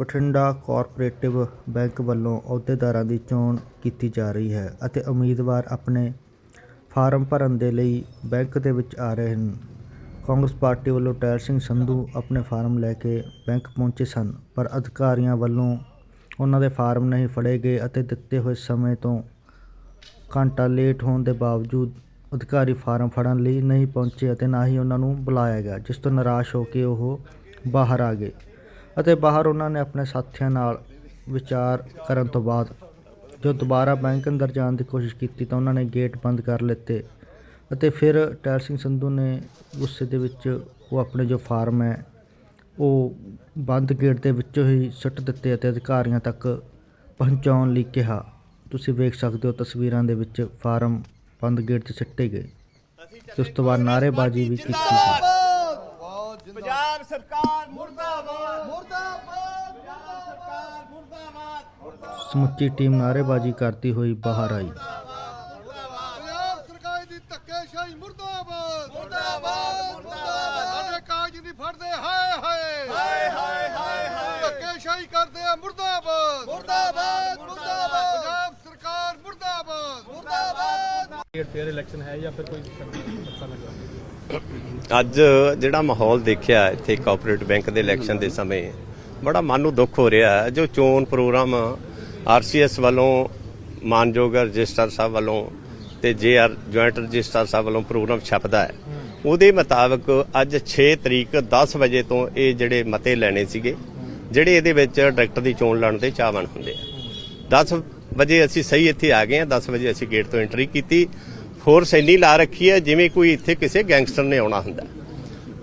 Bathinda cooperative bank ਵੱਲੋਂ ਅਹੁਦੇਦਾਰਾਂ ਦੀ ਚੋਣ ਕੀਤੀ ਜਾ ਰਹੀ ਹੈ ਅਤੇ ਉਮੀਦਵਾਰ ਆਪਣੇ ਫਾਰਮ ਭਰਨ ਦੇ ਲਈ ਬੈਂਕ ਦੇ ਵਿੱਚ ਆ ਰਹੇ ਹਨ। ਕਾਂਗਰਸ ਪਾਰਟੀ ਵੱਲੋਂ ਟੈਲ ਸਿੰਘ ਸੰਧੂ ਆਪਣੇ ਫਾਰਮ ਲੈ ਕੇ ਬੈਂਕ ਪਹੁੰਚੇ ਸਨ, ਪਰ ਅਧਿਕਾਰੀਆਂ ਵੱਲੋਂ ਉਹਨਾਂ ਦੇ ਫਾਰਮ ਨਹੀਂ ਫੜੇ ਗਏ ਅਤੇ ਦਿੱਤੇ ਹੋਏ ਸਮੇਂ ਤੋਂ ਘੰਟਾ ਲੇਟ ਹੋਣ ਦੇ ਬਾਵਜੂਦ ਅਧਿਕਾਰੀ ਫਾਰਮ ਫੜਨ ਲਈ ਨਹੀਂ ਪਹੁੰਚੇ ਅਤੇ ਨਾ ਹੀ ਉਹਨਾਂ ਨੂੰ ਬੁਲਾਇਆ ਗਿਆ, ਜਿਸ ਤੋਂ ਨਿਰਾਸ਼ ਹੋ ਕੇ ਉਹ ਬਾਹਰ ਆ ਗਏ। ਅਤੇ ਬਾਹਰ ਉਹਨਾਂ ਨੇ ਆਪਣੇ ਸਾਥੀਆਂ ਨਾਲ ਵਿਚਾਰ ਕਰਨ ਤੋਂ ਬਾਅਦ ਜੋ ਦੁਬਾਰਾ ਬੈਂਕ ਅੰਦਰ ਜਾਣ ਦੀ ਕੋਸ਼ਿਸ਼ ਕੀਤੀ ਤਾਂ ਉਹਨਾਂ ਨੇ ਗੇਟ ਬੰਦ ਕਰ ਲਿੱਤੇ ਅਤੇ ਫਿਰ ਟੈਲ ਸਿੰਘ ਸੰਧੂ ਨੇ ਗੁੱਸੇ ਦੇ ਵਿੱਚ ਉਹ ਆਪਣੇ ਜੋ ਫਾਰਮ ਹੈ, ਉਹ ਬੰਦ ਗੇਟ ਦੇ ਵਿੱਚੋਂ ਹੀ ਸੁੱਟ ਦਿੱਤੇ ਅਤੇ ਅਧਿਕਾਰੀਆਂ ਤੱਕ ਪਹੁੰਚਾਉਣ ਲਈ ਕਿਹਾ। ਤੁਸੀਂ ਵੇਖ ਸਕਦੇ ਹੋ ਤਸਵੀਰਾਂ ਦੇ ਵਿੱਚ ਫਾਰਮ ਬੰਦ ਗੇਟ 'ਚ ਸਿੱਟੇ ਗਏ। ਤੇ ਉਸ ਤੋਂ ਬਾਅਦ ਨਾਅਰੇਬਾਜ਼ੀ ਵੀ ਕੀਤੀ। ਗਈ ਸਰਕਾਰ ਮੁਰਦਾਬਾਦ। ਮੁਰਦਾਬਾਦ। ਪੰਜਾਬ ਸਰਕਾਰ ਮੁਰਦਾਬਾਦ। ਸਮੁੱਚੀ ਟੀਮ ਨਾਅਰੇਬਾਜ਼ੀ ਕਰਦੀ ਹੋਈ ਬਾਹਰ ਆਈ। ਪੰਜਾਬ ਸਰਕਾਰ ਦੀ ਧੱਕੇਸ਼ਾਹੀ ਮੁਰਦਾਬਾਦ। ਮੁਰਦਾਬਾਦ ਮੁਰਦਾਬਾਦ। ਸਾਡੇ ਕਾਗਜ਼ ਨਹੀਂ ਫੜਦੇ। ਹਾਏ ਹਾਏ ਹਾਏ ਹਾਏ। ਹਾਏ ਹਾਏ ਧੱਕੇਸ਼ਾਹੀ ਕਰਦੇ ਆ ਮੁਰਦਾਬਾਦ ਮੁਰਦਾਬਾਦ ਮੁਰਦਾਬਾਦ ਪੰਜਾਬ ਸਰਕਾਰ ਮੁਰਦਾਬਾਦ ਮੁਰਦਾਬਾਦ ਫੇਅਰ ਇਲੈਕਸ਼ਨ ਹੈ ਜਾਂ ਫਿਰ ਕੋਈ ਪਤਾ ਲੱਗਾ ਅੱਜ ਜਿਹੜਾ ਮਾਹੌਲ ਦੇਖਿਆ ਇੱਥੇ ਕੋਆਪਰੇਟਿਵ ਬੈਂਕ ਦੇ ਇਲੈਕਸ਼ਨ ਦੇ ਸਮੇਂ, ਬੜਾ ਮਨ ਨੂੰ ਦੁੱਖ ਹੋ ਰਿਹਾ ਜੋ ਚੋਣ ਪ੍ਰੋਗਰਾਮ ਆਰਸੀਐਸ ਵੱਲੋਂ, ਮਾਨਯੋਗ ਰਜਿਸਟਰ ਸਾਹਿਬ ਵੱਲੋਂ ਤੇ ਜੇਆਰ ਜੁਆਇੰਟ ਰਜਿਸਟਰ ਸਾਹਿਬ ਵੱਲੋਂ ਪ੍ਰੋਗਰਾਮ ਛਪਦਾ ਹੈ, ਉਹਦੇ ਮੁਤਾਬਕ ਅੱਜ 6 ਤਰੀਕ 10 ਵਜੇ ਤੋਂ ਇਹ ਜਿਹੜੇ ਮਤੇ ਲੈਣੇ ਸੀਗੇ, ਜਿਹੜੇ ਇਹਦੇ ਵਿੱਚ ਡਾਇਰੈਕਟਰ ਦੀ ਚੋਣ ਲੜਨ ਦੇ ਚਾਹਵਾਨ ਹੁੰਦੇ ਆ। 10 ਵਜੇ ਅਸੀਂ ਸਹੀ ਇੱਥੇ ਆ ਗਏ ਆ 10 ਵਜੇ ਅਸੀਂ ਗੇਟ ਤੋਂ ਐਂਟਰੀ ਕੀਤੀ। ਫੋਰਸ ਇੰਨੀ ਲਾ ਰੱਖੀ ਹੈ ਜਿਵੇਂ ਕੋਈ ਇੱਥੇ ਕਿਸੇ ਗੈਂਗਸਟਰ ਨੇ ਆਉਣਾ ਹੁੰਦਾ।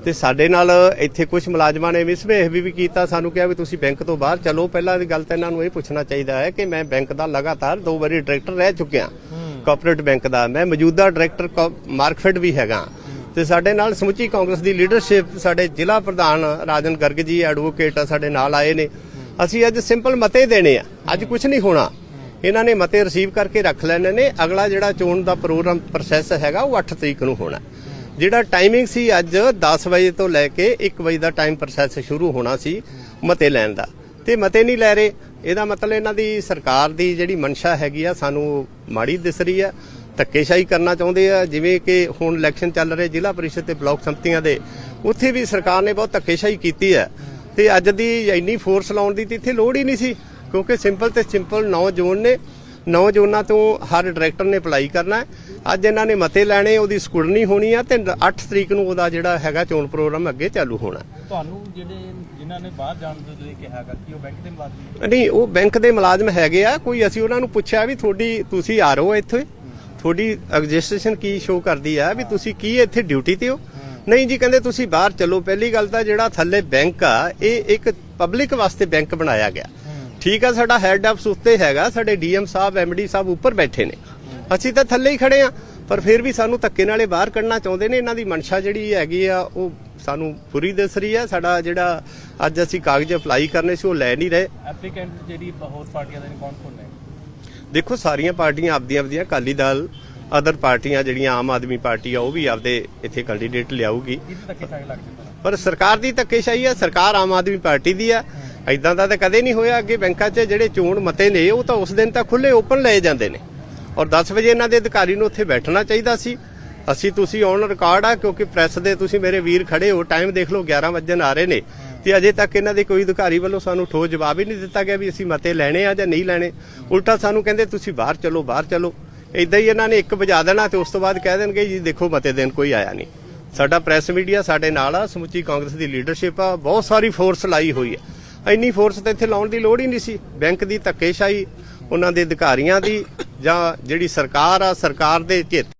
ਤੇ ਸਾਡੇ ਨਾਲ ਇੱਥੇ ਕੁਝ ਮੁਲਾਜ਼ਮਾਂ ਨੇ ਮਿਸਬਿਹੇਵ ਵੀ ਕੀਤਾ ਸਾਨੂੰ ਕਿਹਾ ਵੀ ਤੁਸੀਂ ਬੈਂਕ ਤੋਂ ਬਾਹਰ ਚਲੋ। ਪਹਿਲਾਂ ਦੀ ਗੱਲ ਤਾਂ ਇਹਨਾਂ ਨੂੰ ਇਹ ਪੁੱਛਣਾ ਚਾਹੀਦਾ ਹੈ ਕਿ ਮੈਂ ਬੈਂਕ ਦਾ ਲਗਾਤਾਰ ਦੋ ਵਾਰੀ ਡਾਇਰੈਕਟਰ ਰਹਿ ਚੁੱਕਿਆ ਕਾਰਪੋਰੇਟ ਬੈਂਕ ਦਾ। ਮੈਂ ਮੌਜੂਦਾ ਡਾਇਰੈਕਟਰ ਮਾਰਕਫੈਟ ਵੀ ਹੈਗਾ। ਤੇ ਸਾਡੇ ਨਾਲ ਸਮੁੱਚੀ ਕਾਂਗਰਸ ਦੀ ਲੀਡਰਸ਼ਿਪ ਸਾਡੇ ਜ਼ਿਲ੍ਹਾ ਪ੍ਰਧਾਨ ਰਾਜਨ ਗਰਗ ਜੀ ਐਡਵੋਕੇਟ ਸਾਡੇ ਨਾਲ ਆਏ ਨੇ। ਅਸੀਂ ਅੱਜ ਸਿੰਪਲ ਮਤੇ ਦੇਣੇ ਆ। ਅੱਜ ਕੁਝ ਨਹੀਂ ਹੋਣਾ। ਇਹਨਾਂ ਨੇ ਮਤੇ ਰਿਸੀਵ ਕਰਕੇ ਰੱਖ ਲੈਣੇ ਨੇ। ਅਗਲਾ ਜਿਹੜਾ ਚੋਣ ਦਾ ਪ੍ਰੋਗਰਾਮ ਪ੍ਰੋਸੈਸ ਹੈਗਾ, ਉਹ 8 ਤਰੀਕ ਨੂੰ ਹੋਣਾ। ਜਿਹੜਾ ਟਾਈਮਿੰਗ ਸੀ ਅੱਜ 10 ਵਜੇ ਤੋਂ ਲੈ ਕੇ 1 ਵਜੇ ਦਾ ਟਾਈਮ ਪ੍ਰੋਸੈਸ ਸ਼ੁਰੂ ਹੋਣਾ ਸੀ ਮਤੇ ਲੈਣ ਦਾ। ਤੇ ਮਤੇ ਨਹੀਂ ਲੈ ਰਹੇ। ਇਹਦਾ ਮਤਲਬ ਇਹਨਾਂ ਦੀ ਸਰਕਾਰ ਦੀ ਜਿਹੜੀ ਮਨਸ਼ਾ ਹੈਗੀ ਆ, ਸਾਨੂੰ ਮਾੜੀ ਦਿਸ ਰਹੀ ਆ। ਧੱਕੇਸ਼ਾਹੀ ਕਰਨਾ ਚਾਹੁੰਦੇ ਆ। ਜਿਵੇਂ ਕਿ ਹੁਣ ਇਲੈਕਸ਼ਨ ਚੱਲ ਰਹੇ ਜ਼ਿਲ੍ਹਾ ਪਰਿਸ਼ਦ ਤੇ ਬਲਾਕ ਸੰਮਤੀਆਂ ਦੇ, ਉੱਥੇ ਵੀ ਸਰਕਾਰ ਨੇ ਬਹੁਤ ਧੱਕੇਸ਼ਾਹੀ ਕੀਤੀ ਹੈ ਤੇ ਅੱਜ ਦੀ ਇੰਨੀ ਫੋਰਸ ਲਾਉਣ ਦੀ ਤੇ ਇੱਥੇ ਲੋੜ ਹੀ ਨਹੀਂ ਸੀ। ਕਿਉਂਕਿ ਸਿੰਪਲ ਤੇ ਸਿੰਪਲ 9 ਜ਼ੋਨ ਨੇ 9 ਜ਼ੋਨਾਂ ਤੋਂ ਹਰ ਡਾਇਰੈਕਟਰ ਨੇ ਅਪਲਾਈ ਕਰਨਾ ਹੈ। ਅੱਜ ਇਹਨਾਂ ਨੇ ਮਤੇ ਲੈਣੇ ਉਹਦੀ ਸਕੁੜਨੀ ਹੋਣੀ ਆ ਤੇ 8 ਤਰੀਕ ਨੂੰ ਉਹਦਾ ਜਿਹੜਾ ਹੈਗਾ ਚੋਣ ਪ੍ਰੋਗਰਾਮ ਅੱਗੇ ਚਾਲੂ ਹੋਣਾ। ਤੁਹਾਨੂੰ ਜਿਹੜੇ ਜਿਨ੍ਹਾਂ ਨੇ ਬਾਹਰ ਜਾਣ ਦੇ ਲਈ ਕਿਹਾ ਗਾ ਕਿ ਉਹ ਬੈਂਕ ਦੇ ਮੁਲਾਜ਼ਮ ਨੇ? ਨਹੀਂ ਉਹ ਬੈਂਕ ਦੇ ਮੁਲਾਜ਼ਮ ਹੈਗੇ ਆ। ਕੋਈ ਅਸੀਂ ਉਹਨਾਂ ਨੂੰ ਪੁੱਛਿਆ ਵੀ ਤੁਹਾਡੀ ਤੁਸੀਂ ਆ ਰਹੋ ਇੱਥੇ? ਤੁਹਾਡੀ ਰਜਿਸਟ੍ਰੇਸ਼ਨ ਕੀ ਸ਼ੋ ਕਰਦੀ ਆ ਵੀ ਤੁਸੀਂ ਕੀ ਇੱਥੇ ਡਿਊਟੀ ਤੇ ਹੋ? ਨਹੀਂ ਜੀ ਕਹਿੰਦੇ ਤੁਸੀਂ ਬਾਹਰ ਚੱਲੋ। ਪਹਿਲੀ ਗੱਲ ਤਾਂ ਜਿਹੜਾ ਥੱਲੇ ਬੈਂਕ ਆ ਇਹ ਇੱਕ ਪਬਲਿਕ ਵਾਸਤੇ ਬੈਂਕ ਬਣਾਇਆ ਗਿਆ। ਠੀਕ ਆ ਸਾਡਾ ਹੈੱਡ ਆਫਿਸ ਉੱਤੇ ਹੈਗਾ ਸਾਡੇ ਡੀਐਮ ਸਾਹਿਬ ਐਮਡੀ ਸਾਹਿਬ ਉੱਪਰ ਬੈਠੇ ਨੇ। ਅਸੀਂ ਤਾਂ ਥੱਲੇ ਹੀ ਖੜੇ ਆ ਪਰ ਫਿਰ ਵੀ ਸਾਨੂੰ ਧੱਕੇ ਨਾਲੇ ਬਾਹਰ ਕੱਢਣਾ ਚਾਹੁੰਦੇ ਨੇ ਇਹਨਾਂ ਦੀ ਮਨਸ਼ਾ ਜਿਹੜੀ ਹੈਗੀ ਆ ਉਹ ਸਾਨੂੰ ਪੂਰੀ ਦਿਸ ਰਹੀ ਆ। ਸਾਡਾ ਜਿਹੜਾ ਅੱਜ ਅਸੀਂ ਕਾਗਜ਼ ਅਪਲਾਈ ਕਰਨੇ ਸੀ ਉਹ ਲੈ ਨਹੀਂ ਰਹੇ। ਐਪਲੀਕੈਂਟ ਜਿਹੜੀ ਹੋਰ ਪਾਰਟੀਆਂ ਦੇ ਨੇ ਕੌਣ ਕੌਣ ਨੇ? ਦੇਖੋ ਸਾਰੀਆਂ ਪਾਰਟੀਆਂ ਆਪਦੀਆਂ ਆਪਦੀਆਂ ਅਕਾਲੀ ਦਲ ਅਦਰ ਪਾਰਟੀਆਂ ਜਿਹੜੀਆਂ ਆਮ ਆਦਮੀ ਪਾਰਟੀ ਆ ਉਹ ਵੀ ਆਪਦੇ ਇੱਥੇ ਕੈਂਡੀਡੇਟ ਲਿਆਊਗੀ। ਪਰ ਸਰਕਾਰ ਦੀ ਧੱਕੇਸ਼ਾਹੀ ਆ ਸਰਕਾਰ ਆਮ ਆਦਮੀ ਪਾਰਟੀ ਦੀ ਆ। ਐਦਾਂ ਦਾ ਤਾਂ ਕਦੇ ਨਹੀਂ ਹੋਇਆ ਅੱਗੇ ਬੈਂਕਾਂ 'ਚ ਜਿਹੜੇ ਚੋਣ ਮਤੇ ਨੇ, ਉਹ ਤਾਂ ਉਸ ਦਿਨ ਤਾਂ ਖੁੱਲੇ ਓਪਨ ਲਏ ਜਾਂਦੇ ਨੇ। ਔਰ 10 ਵਜੇ ਇਹਨਾਂ ਦੇ ਅਧਿਕਾਰੀ ਨੂੰ ਉੱਥੇ ਬੈਠਣਾ ਚਾਹੀਦਾ ਸੀ। ਅਸੀਂ ਤੁਸੀਂ ਔਨ ਰਿਕਾਰਡ ਆ, ਕਿਉਂਕਿ ਪ੍ਰੈਸ ਦੇ ਤੁਸੀਂ ਮੇਰੇ ਵੀਰ ਖੜੇ ਹੋ ਟਾਈਮ ਦੇਖ ਲਓ 11 ਵਜੇ ਆ ਰਹੇ ਨੇ। ਤੇ ਅਜੇ ਤੱਕ ਇਹਨਾਂ ਦੇ ਕੋਈ ਅਧਿਕਾਰੀ ਵੱਲੋਂ ਸਾਨੂੰ ਠੋਸ ਜਵਾਬ ਹੀ ਨਹੀਂ ਦਿੱਤਾ ਗਿਆ ਵੀ ਅਸੀਂ ਮਤੇ ਲੈਣੇ ਆ ਜਾਂ ਨਹੀਂ ਲੈਣੇ। ਉਲਟਾ ਸਾਨੂੰ ਕਹਿੰਦੇ, ਤੁਸੀਂ ਬਾਹਰ ਚਲੋ ਬਾਹਰ ਚਲੋ। ਇਦਾਂ ਹੀ ਇਹਨਾਂ ਨੇ ਇੱਕ ਵਜਾ ਦੇਣਾ ਤੇ ਉਸ ਤੋਂ ਬਾਅਦ ਕਹਿ ਦੇਣਗੇ, ਜੀ, ਦੇਖੋ, ਮਤੇ ਦੇਣ ਕੋਈ ਆਇਆ ਨਹੀਂ। ਸਾਡਾ ਪ੍ਰੈਸ ਮੀਡੀਆ ਸਾਡੇ ਨਾਲ ਆ, ਸਮੁੱਚੀ ਕਾਂਗਰਸ ਦੀ ਲੀਡਰਸ਼ਿਪ ਆ, ਬਹੁਤ ਸਾਰੀ ਫੋਰਸ ਲਾਈ ਹੋਈ ਹੈ। ਇੰਨੀ ਫੋਰਸ ਤਾਂ ਇੱਥੇ ਲਾਉਣ ਦੀ ਲੋੜ ਹੀ ਨਹੀਂ ਸੀ। ਬੈਂਕ ਦੀ ਧੱਕੇਸ਼ਾਹੀ, ਉਹਨਾਂ ਦੇ ਅਧਿਕਾਰੀਆਂ ਦੀ ਜਾਂ ਜਿਹੜੀ ਸਰਕਾਰ ਆ, ਸਰਕਾਰ ਦੇ ਚੇਤ